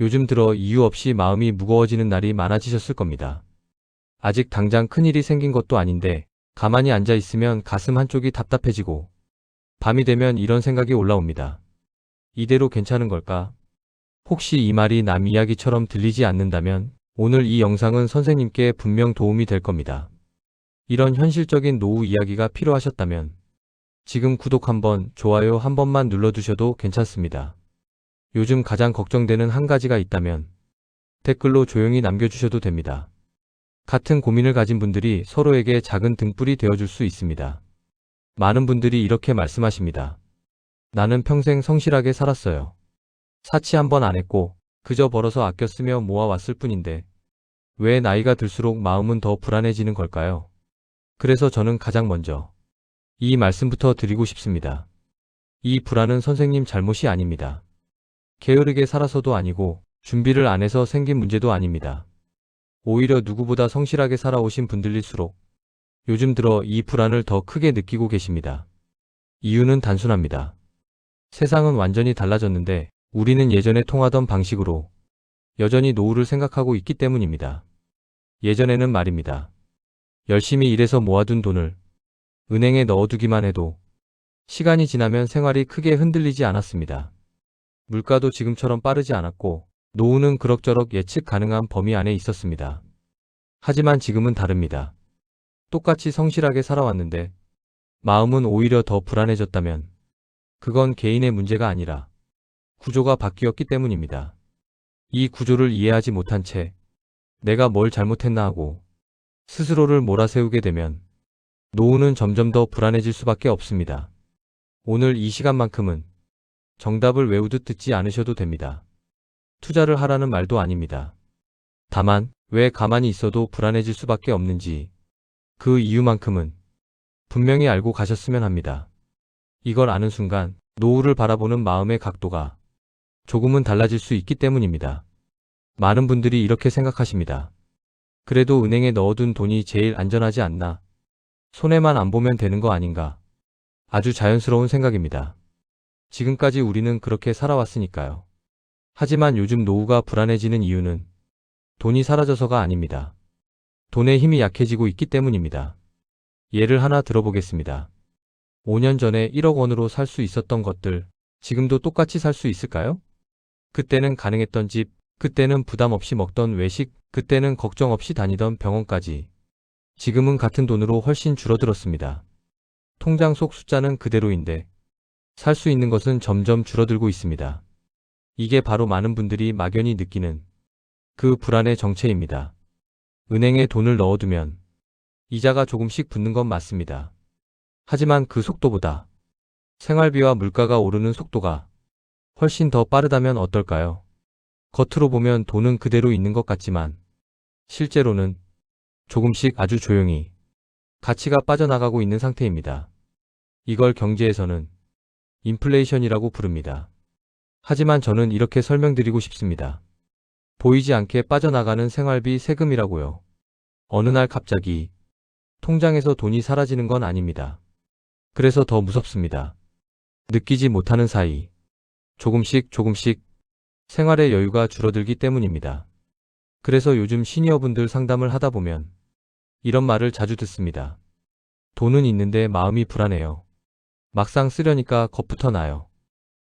요즘 들어 이유 없이 마음이 무거워지는 날이 많아지셨을 겁니다. 아직 당장 큰일이 생긴 것도 아닌데 가만히 앉아 있으면 가슴 한쪽이 답답해지고 밤이 되면 이런 생각이 올라옵니다. 이대로 괜찮은 걸까? 혹시 이 말이 남 이야기처럼 들리지 않는다면 오늘 이 영상은 선생님께 분명 도움이 될 겁니다. 이런 현실적인 노후 이야기가 필요하셨다면 지금 구독 한번, 좋아요 한 번만 눌러두셔도 괜찮습니다. 요즘 가장 걱정되는 한 가지가 있다면 댓글로 조용히 남겨주셔도 됩니다. 같은 고민을 가진 분들이 서로에게 작은 등불이 되어줄 수 있습니다. 많은 분들이 이렇게 말씀하십니다. 나는 평생 성실하게 살았어요. 사치 한 번 안 했고 그저 벌어서 아껴 쓰며 모아왔을 뿐인데 왜 나이가 들수록 마음은 더 불안해지는 걸까요? 그래서 저는 가장 먼저 이 말씀부터 드리고 싶습니다. 이 불안은 선생님 잘못이 아닙니다. 게으르게 살아서도 아니고 준비를 안 해서 생긴 문제도 아닙니다. 오히려 누구보다 성실하게 살아오신 분들일수록 요즘 들어 이 불안을 더 크게 느끼고 계십니다. 이유는 단순합니다. 세상은 완전히 달라졌는데 우리는 예전에 통하던 방식으로 여전히 노후를 생각하고 있기 때문입니다. 예전에는 말입니다. 열심히 일해서 모아둔 돈을 은행에 넣어두기만 해도 시간이 지나면 생활이 크게 흔들리지 않았습니다. 물가도 지금처럼 빠르지 않았고 노후는 그럭저럭 예측 가능한 범위 안에 있었습니다. 하지만 지금은 다릅니다. 똑같이 성실하게 살아왔는데 마음은 오히려 더 불안해졌다면 그건 개인의 문제가 아니라 구조가 바뀌었기 때문입니다. 이 구조를 이해하지 못한 채 내가 뭘 잘못했나 하고 스스로를 몰아세우게 되면 노후는 점점 더 불안해질 수밖에 없습니다. 오늘 이 시간만큼은 정답을 외우듯 듣지 않으셔도 됩니다. 투자를 하라는 말도 아닙니다. 다만 왜 가만히 있어도 불안해질 수밖에 없는지 그 이유만큼은 분명히 알고 가셨으면 합니다. 이걸 아는 순간 노후를 바라보는 마음의 각도가 조금은 달라질 수 있기 때문입니다. 많은 분들이 이렇게 생각하십니다. 그래도 은행에 넣어둔 돈이 제일 안전하지 않나? 손해만 안 보면 되는 거 아닌가? 아주 자연스러운 생각입니다. 지금까지 우리는 그렇게 살아왔으니까요. 하지만 요즘 노후가 불안해지는 이유는 돈이 사라져서가 아닙니다. 돈의 힘이 약해지고 있기 때문입니다. 예를 하나 들어보겠습니다. 5년 전에 1억 원으로 살 수 있었던 것들, 지금도 똑같이 살 수 있을까요? 그때는 가능했던 집, 그때는 부담 없이 먹던 외식, 그때는 걱정 없이 다니던 병원까지. 지금은 같은 돈으로 훨씬 줄어들었습니다. 통장 속 숫자는 그대로인데 살 수 있는 것은 점점 줄어들고 있습니다. 이게 바로 많은 분들이 막연히 느끼는 그 불안의 정체입니다. 은행에 돈을 넣어두면 이자가 조금씩 붙는 건 맞습니다. 하지만 그 속도보다 생활비와 물가가 오르는 속도가 훨씬 더 빠르다면 어떨까요? 겉으로 보면 돈은 그대로 있는 것 같지만 실제로는 조금씩 아주 조용히 가치가 빠져나가고 있는 상태입니다. 이걸 경제에서는 인플레이션이라고 부릅니다. 하지만 저는 이렇게 설명드리고 싶습니다. 보이지 않게 빠져나가는 생활비 세금이라고요. 어느 날 갑자기 통장에서 돈이 사라지는 건 아닙니다. 그래서 더 무섭습니다. 느끼지 못하는 사이 조금씩 조금씩 생활의 여유가 줄어들기 때문입니다. 그래서 요즘 시니어분들 상담을 하다 보면 이런 말을 자주 듣습니다. 돈은 있는데 마음이 불안해요. 막상 쓰려니까 겁부터 나요.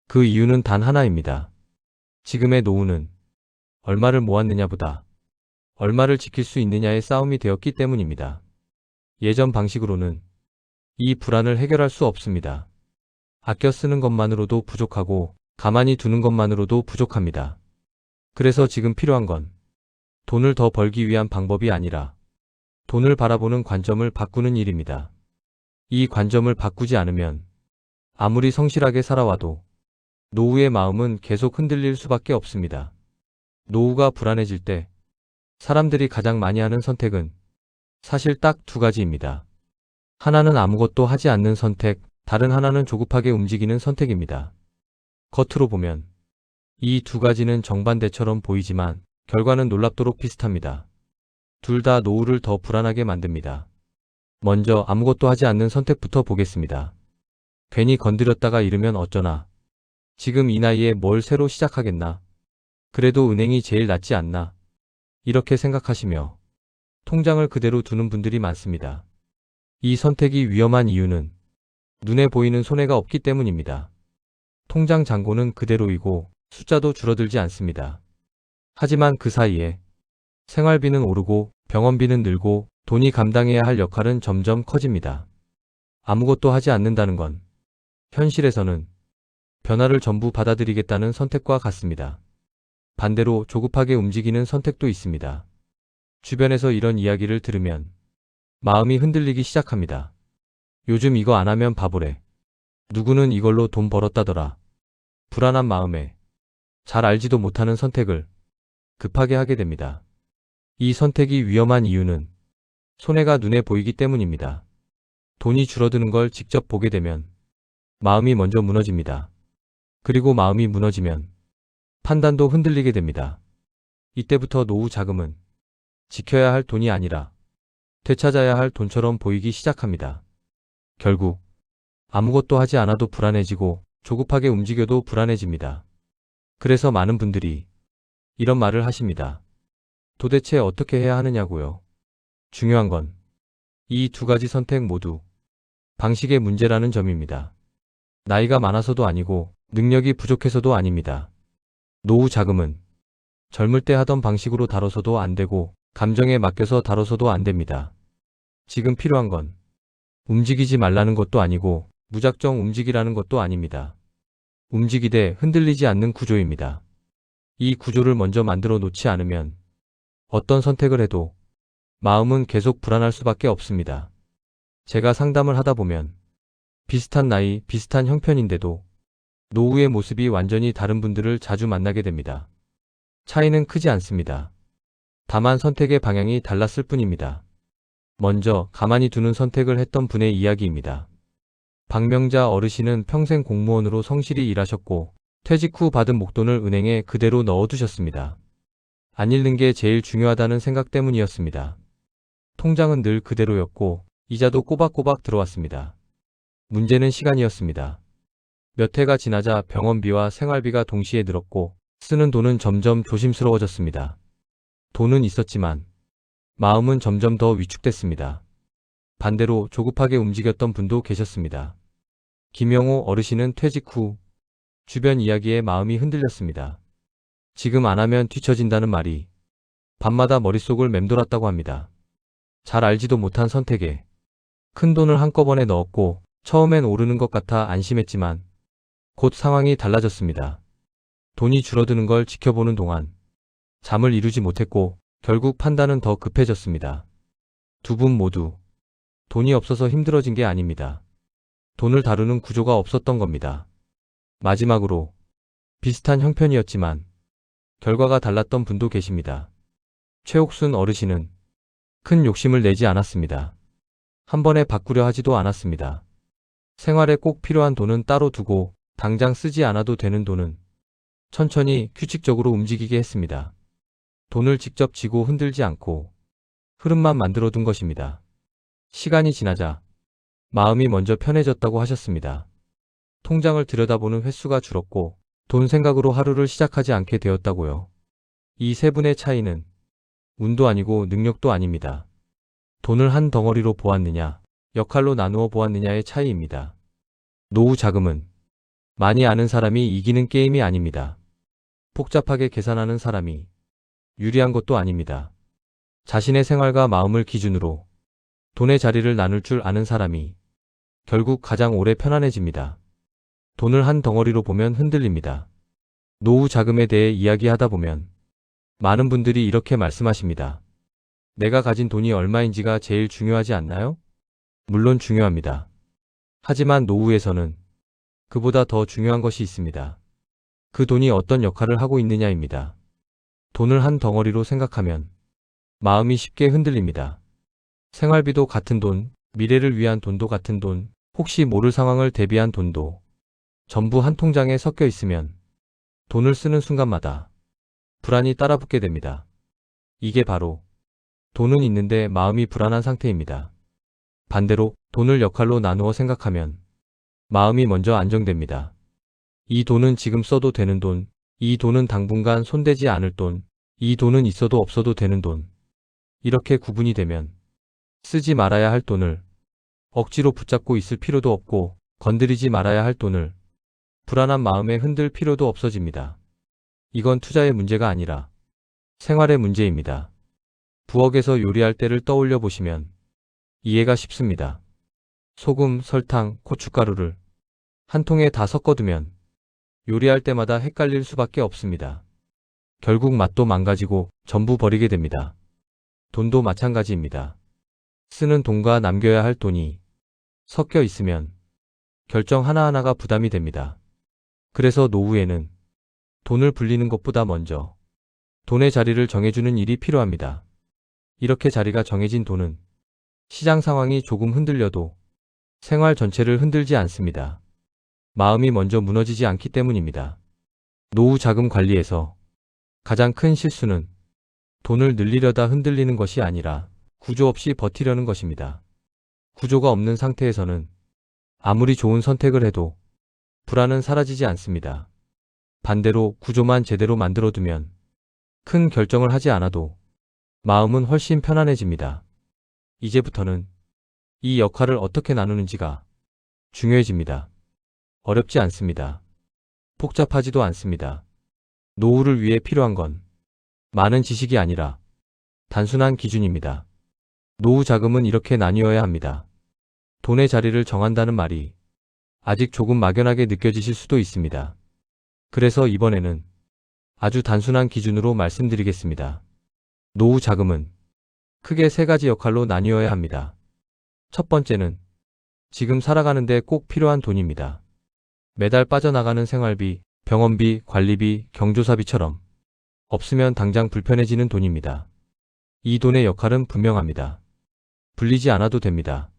그 이유는 단 하나입니다. 지금의 노후는 얼마를 모았느냐보다 얼마를 지킬 수 있느냐의 싸움이 되었기 때문입니다. 예전 방식으로는 이 불안을 해결할 수 없습니다. 아껴 쓰는 것만으로도 부족하고 가만히 두는 것만으로도 부족합니다. 그래서 지금 필요한 건 돈을 더 벌기 위한 방법이 아니라 돈을 바라보는 관점을 바꾸는 일입니다. 이 관점을 바꾸지 않으면 아무리 성실하게 살아와도 노후의 마음은 계속 흔들릴 수밖에 없습니다. 노후가 불안해질 때 사람들이 가장 많이 하는 선택은 사실 딱 두 가지입니다. 하나는 아무것도 하지 않는 선택, 다른 하나는 조급하게 움직이는 선택입니다. 겉으로 보면 이 두 가지는 정반대처럼 보이지만 결과는 놀랍도록 비슷합니다. 둘 다 노후를 더 불안하게 만듭니다. 먼저 아무것도 하지 않는 선택부터 보겠습니다. 괜히 건드렸다가 잃으면 어쩌나. 지금 이 나이에 뭘 새로 시작하겠나. 그래도 은행이 제일 낫지 않나. 이렇게 생각하시며 통장을 그대로 두는 분들이 많습니다. 이 선택이 위험한 이유는 눈에 보이는 손해가 없기 때문입니다. 통장 잔고는 그대로이고 숫자도 줄어들지 않습니다. 하지만 그 사이에 생활비는 오르고 병원비는 늘고 돈이 감당해야 할 역할은 점점 커집니다. 아무것도 하지 않는다는 건 현실에서는 변화를 전부 받아들이겠다는 선택과 같습니다. 반대로 조급하게 움직이는 선택도 있습니다. 주변에서 이런 이야기를 들으면 마음이 흔들리기 시작합니다. 요즘 이거 안 하면 바보래. 누구는 이걸로 돈 벌었다더라. 불안한 마음에 잘 알지도 못하는 선택을 급하게 하게 됩니다. 이 선택이 위험한 이유는 손해가 눈에 보이기 때문입니다. 돈이 줄어드는 걸 직접 보게 되면 마음이 먼저 무너집니다. 그리고 마음이 무너지면 판단도 흔들리게 됩니다. 이때부터 노후 자금은 지켜야 할 돈이 아니라 되찾아야 할 돈처럼 보이기 시작합니다. 결국 아무것도 하지 않아도 불안해지고 조급하게 움직여도 불안해집니다. 그래서 많은 분들이 이런 말을 하십니다. 도대체 어떻게 해야 하느냐고요. 중요한 건 이 두 가지 선택 모두 방식의 문제라는 점입니다. 나이가 많아서도 아니고 능력이 부족해서도 아닙니다. 노후 자금은 젊을 때 하던 방식으로 다뤄서도 안 되고 감정에 맡겨서 다뤄서도 안 됩니다. 지금 필요한 건 움직이지 말라는 것도 아니고 무작정 움직이라는 것도 아닙니다. 움직이되 흔들리지 않는 구조입니다. 이 구조를 먼저 만들어 놓지 않으면 어떤 선택을 해도 마음은 계속 불안할 수밖에 없습니다. 제가 상담을 하다 보면 비슷한 나이, 비슷한 형편인데도 노후의 모습이 완전히 다른 분들을 자주 만나게 됩니다. 차이는 크지 않습니다. 다만 선택의 방향이 달랐을 뿐입니다. 먼저 가만히 두는 선택을 했던 분의 이야기입니다. 박명자 어르신은 평생 공무원으로 성실히 일하셨고 퇴직 후 받은 목돈을 은행에 그대로 넣어두셨습니다. 안 잃는 게 제일 중요하다는 생각 때문이었습니다. 통장은 늘 그대로였고 이자도 꼬박꼬박 들어왔습니다. 문제는 시간이었습니다. 몇 해가 지나자 병원비와 생활비가 동시에 늘었고 쓰는 돈은 점점 조심스러워졌습니다. 돈은 있었지만 마음은 점점 더 위축됐습니다. 반대로 조급하게 움직였던 분도 계셨습니다. 김영호 어르신은 퇴직 후 주변 이야기에 마음이 흔들렸습니다. 지금 안 하면 뒤처진다는 말이 밤마다 머릿속을 맴돌았다고 합니다. 잘 알지도 못한 선택에 큰 돈을 한꺼번에 넣었고 처음엔 오르는 것 같아 안심했지만 곧 상황이 달라졌습니다. 돈이 줄어드는 걸 지켜보는 동안 잠을 이루지 못했고 결국 판단은 더 급해졌습니다. 두 분 모두 돈이 없어서 힘들어진 게 아닙니다. 돈을 다루는 구조가 없었던 겁니다. 마지막으로 비슷한 형편이었지만 결과가 달랐던 분도 계십니다. 최옥순 어르신은 큰 욕심을 내지 않았습니다. 한 번에 바꾸려 하지도 않았습니다. 생활에 꼭 필요한 돈은 따로 두고 당장 쓰지 않아도 되는 돈은 천천히 규칙적으로 움직이게 했습니다. 돈을 직접 쥐고 흔들지 않고 흐름만 만들어 둔 것입니다. 시간이 지나자 마음이 먼저 편해졌다고 하셨습니다. 통장을 들여다보는 횟수가 줄었고 돈 생각으로 하루를 시작하지 않게 되었다고요. 이 세 분의 차이는 운도 아니고 능력도 아닙니다. 돈을 한 덩어리로 보았느냐, 역할로 나누어 보았느냐의 차이입니다. 노후 자금은 많이 아는 사람이 이기는 게임이 아닙니다. 복잡하게 계산하는 사람이 유리한 것도 아닙니다. 자신의 생활과 마음을 기준으로 돈의 자리를 나눌 줄 아는 사람이 결국 가장 오래 편안해집니다. 돈을 한 덩어리로 보면 흔들립니다. 노후 자금에 대해 이야기하다 보면 많은 분들이 이렇게 말씀하십니다. 내가 가진 돈이 얼마인지가 제일 중요하지 않나요? 물론 중요합니다. 하지만 노후에서는 그보다 더 중요한 것이 있습니다. 그 돈이 어떤 역할을 하고 있느냐입니다. 돈을 한 덩어리로 생각하면 마음이 쉽게 흔들립니다. 생활비도 같은 돈, 미래를 위한 돈도 같은 돈, 혹시 모를 상황을 대비한 돈도 전부 한 통장에 섞여 있으면 돈을 쓰는 순간마다 불안이 따라붙게 됩니다. 이게 바로 돈은 있는데 마음이 불안한 상태입니다. 반대로 돈을 역할로 나누어 생각하면 마음이 먼저 안정됩니다. 이 돈은 지금 써도 되는 돈, 이 돈은 당분간 손대지 않을 돈, 이 돈은 있어도 없어도 되는 돈. 이렇게 구분이 되면 쓰지 말아야 할 돈을 억지로 붙잡고 있을 필요도 없고 건드리지 말아야 할 돈을 불안한 마음에 흔들 필요도 없어집니다. 이건 투자의 문제가 아니라 생활의 문제입니다. 부엌에서 요리할 때를 떠올려 보시면 이해가 쉽습니다. 소금, 설탕, 고춧가루를 한 통에 다 섞어두면 요리할 때마다 헷갈릴 수밖에 없습니다. 결국 맛도 망가지고 전부 버리게 됩니다. 돈도 마찬가지입니다. 쓰는 돈과 남겨야 할 돈이 섞여 있으면 결정 하나하나가 부담이 됩니다. 그래서 노후에는 돈을 불리는 것보다 먼저 돈의 자리를 정해주는 일이 필요합니다. 이렇게 자리가 정해진 돈은 시장 상황이 조금 흔들려도 생활 전체를 흔들지 않습니다. 마음이 먼저 무너지지 않기 때문입니다. 노후 자금 관리에서 가장 큰 실수는 돈을 늘리려다 흔들리는 것이 아니라 구조 없이 버티려는 것입니다. 구조가 없는 상태에서는 아무리 좋은 선택을 해도 불안은 사라지지 않습니다. 반대로 구조만 제대로 만들어두면 큰 결정을 하지 않아도 마음은 훨씬 편안해집니다. 이제부터는 이 역할을 어떻게 나누는지가 중요해집니다. 어렵지 않습니다. 복잡하지도 않습니다. 노후를 위해 필요한 건 많은 지식이 아니라 단순한 기준입니다. 노후 자금은 이렇게 나뉘어야 합니다. 돈의 자리를 정한다는 말이 아직 조금 막연하게 느껴지실 수도 있습니다. 그래서 이번에는 아주 단순한 기준으로 말씀드리겠습니다. 노후 자금은 크게 세 가지 역할로 나뉘어야 합니다. 첫 번째는 지금 살아가는데 꼭 필요한 돈입니다. 매달 빠져나가는 생활비, 병원비, 관리비, 경조사비처럼 없으면 당장 불편해지는 돈입니다. 이 돈의 역할은 분명합니다. 불리지 않아도 됩니다.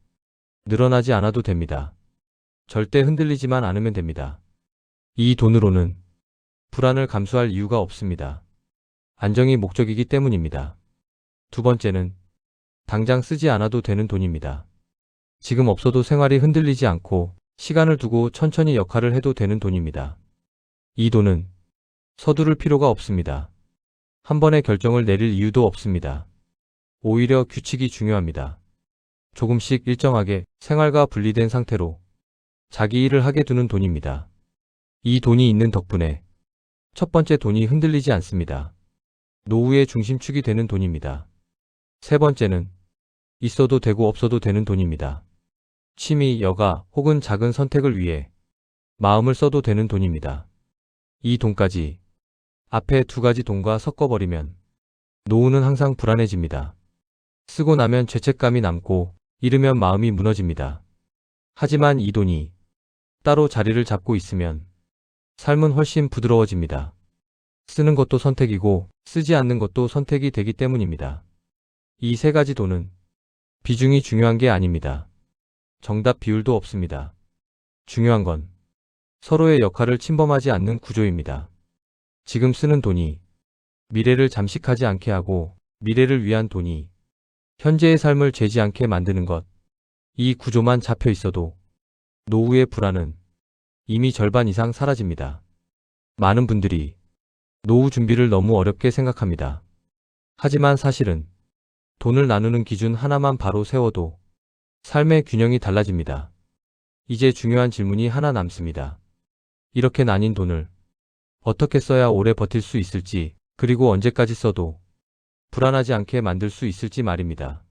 늘어나지 않아도 됩니다. 절대 흔들리지만 않으면 됩니다. 이 돈으로는 불안을 감수할 이유가 없습니다. 안정이 목적이기 때문입니다. 두 번째는 당장 쓰지 않아도 되는 돈입니다. 지금 없어도 생활이 흔들리지 않고 시간을 두고 천천히 역할을 해도 되는 돈입니다. 이 돈은 서두를 필요가 없습니다. 한 번에 결정을 내릴 이유도 없습니다. 오히려 규칙이 중요합니다. 조금씩 일정하게 생활과 분리된 상태로 자기 일을 하게 두는 돈입니다. 이 돈이 있는 덕분에 첫 번째 돈이 흔들리지 않습니다. 노후의 중심축이 되는 돈입니다. 세 번째는 있어도 되고 없어도 되는 돈입니다. 취미, 여가 혹은 작은 선택을 위해 마음을 써도 되는 돈입니다. 이 돈까지 앞에 두 가지 돈과 섞어버리면 노후는 항상 불안해집니다. 쓰고 나면 죄책감이 남고 잃으면 마음이 무너집니다. 하지만 이 돈이 따로 자리를 잡고 있으면 삶은 훨씬 부드러워집니다. 쓰는 것도 선택이고 쓰지 않는 것도 선택이 되기 때문입니다. 이 세 가지 돈은 비중이 중요한 게 아닙니다. 정답 비율도 없습니다. 중요한 건 서로의 역할을 침범하지 않는 구조입니다. 지금 쓰는 돈이 미래를 잠식하지 않게 하고 미래를 위한 돈이 현재의 삶을 죄지 않게 만드는 것. 이 구조만 잡혀 있어도 노후의 불안은 이미 절반 이상 사라집니다. 많은 분들이 노후 준비를 너무 어렵게 생각합니다. 하지만 사실은 돈을 나누는 기준 하나만 바로 세워도 삶의 균형이 달라집니다. 이제 중요한 질문이 하나 남습니다. 이렇게 나뉜 돈을 어떻게 써야 오래 버틸 수 있을지, 그리고 언제까지 써도 불안하지 않게 만들 수 있을지 말입니다.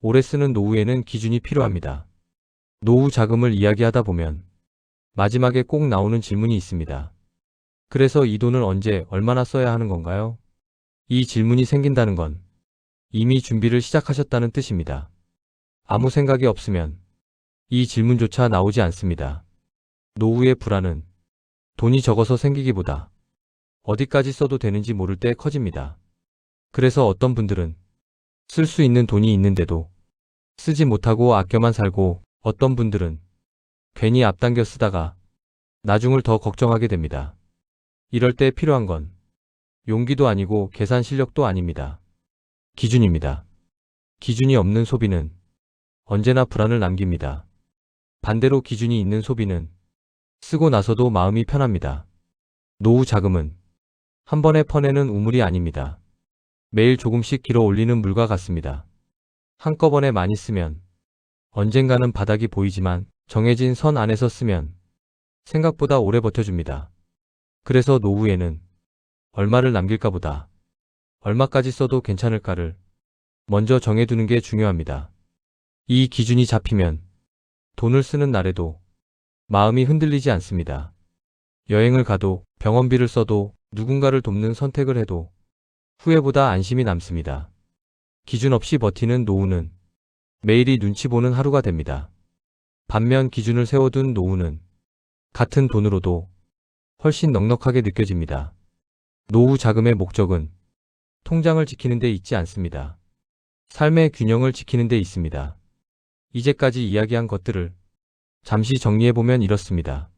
오래 쓰는 노후에는 기준이 필요합니다. 노후 자금을 이야기하다 보면 마지막에 꼭 나오는 질문이 있습니다. 그래서 이 돈을 언제 얼마나 써야 하는 건가요? 이 질문이 생긴다는 건 이미 준비를 시작하셨다는 뜻입니다. 아무 생각이 없으면 이 질문조차 나오지 않습니다. 노후의 불안은 돈이 적어서 생기기보다 어디까지 써도 되는지 모를 때 커집니다. 그래서 어떤 분들은 쓸 수 있는 돈이 있는데도 쓰지 못하고 아껴만 살고 어떤 분들은 괜히 앞당겨 쓰다가 나중을 더 걱정하게 됩니다. 이럴 때 필요한 건 용기도 아니고 계산 실력도 아닙니다. 기준입니다. 기준이 없는 소비는 언제나 불안을 남깁니다. 반대로 기준이 있는 소비는 쓰고 나서도 마음이 편합니다. 노후 자금은 한 번에 퍼내는 우물이 아닙니다. 매일 조금씩 길어 올리는 물과 같습니다. 한꺼번에 많이 쓰면 언젠가는 바닥이 보이지만 정해진 선 안에서 쓰면 생각보다 오래 버텨줍니다. 그래서 노후에는 얼마를 남길까 보다 얼마까지 써도 괜찮을까를 먼저 정해두는 게 중요합니다. 이 기준이 잡히면 돈을 쓰는 날에도 마음이 흔들리지 않습니다. 여행을 가도 병원비를 써도 누군가를 돕는 선택을 해도 후회보다 안심이 남습니다. 기준 없이 버티는 노후는 매일이 눈치 보는 하루가 됩니다. 반면 기준을 세워둔 노후는 같은 돈으로도 훨씬 넉넉하게 느껴집니다. 노후 자금의 목적은 통장을 지키는 데 있지 않습니다. 삶의 균형을 지키는 데 있습니다. 이제까지 이야기한 것들을 잠시 정리해보면 이렇습니다.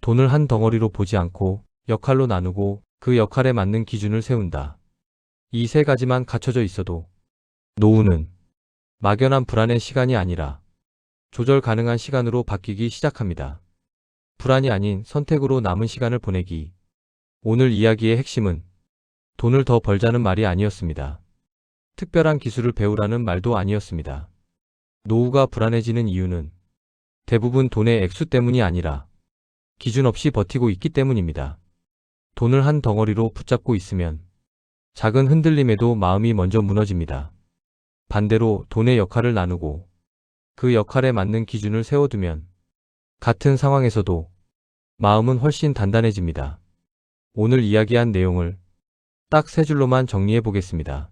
돈을 한 덩어리로 보지 않고 역할로 나누고 그 역할에 맞는 기준을 세운다. 이 세 가지만 갖춰져 있어도 노후는 막연한 불안의 시간이 아니라 조절 가능한 시간으로 바뀌기 시작합니다. 불안이 아닌 선택으로 남은 시간을 보내기. 오늘 이야기의 핵심은 돈을 더 벌자는 말이 아니었습니다. 특별한 기술을 배우라는 말도 아니었습니다. 노후가 불안해지는 이유는 대부분 돈의 액수 때문이 아니라 기준 없이 버티고 있기 때문입니다. 돈을 한 덩어리로 붙잡고 있으면 작은 흔들림에도 마음이 먼저 무너집니다. 반대로 돈의 역할을 나누고 그 역할에 맞는 기준을 세워두면 같은 상황에서도 마음은 훨씬 단단해집니다. 오늘 이야기한 내용을 딱 세 줄로만 정리해 보겠습니다.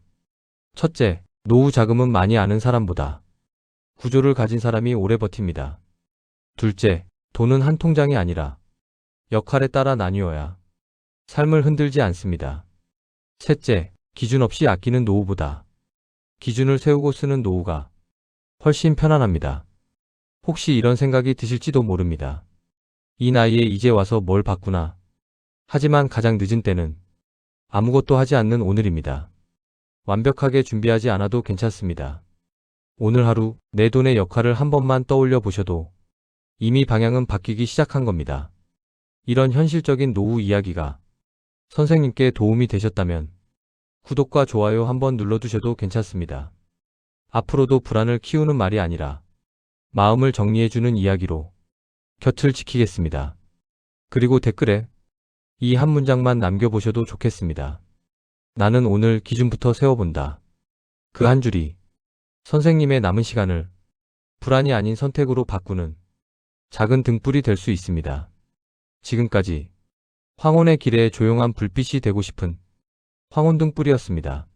첫째, 노후 자금은 많이 아는 사람보다 구조를 가진 사람이 오래 버팁니다. 둘째, 돈은 한 통장이 아니라 역할에 따라 나뉘어야 삶을 흔들지 않습니다. 셋째, 기준 없이 아끼는 노후보다 기준을 세우고 쓰는 노후가 훨씬 편안합니다. 혹시 이런 생각이 드실지도 모릅니다. 이 나이에 이제 와서 뭘 바꾸나. 하지만 가장 늦은 때는 아무것도 하지 않는 오늘입니다. 완벽하게 준비하지 않아도 괜찮습니다. 오늘 하루 내 돈의 역할을 한 번만 떠올려 보셔도 이미 방향은 바뀌기 시작한 겁니다. 이런 현실적인 노후 이야기가 선생님께 도움이 되셨다면 구독과 좋아요 한번 눌러두셔도 괜찮습니다. 앞으로도 불안을 키우는 말이 아니라 마음을 정리해주는 이야기로 곁을 지키겠습니다. 그리고 댓글에 이 한 문장만 남겨보셔도 좋겠습니다. 나는 오늘 기준부터 세워본다. 그 한 줄이 선생님의 남은 시간을 불안이 아닌 선택으로 바꾸는 작은 등불이 될 수 있습니다. 지금까지 황혼의 길에 조용한 불빛이 되고 싶은 황혼 등불이었습니다.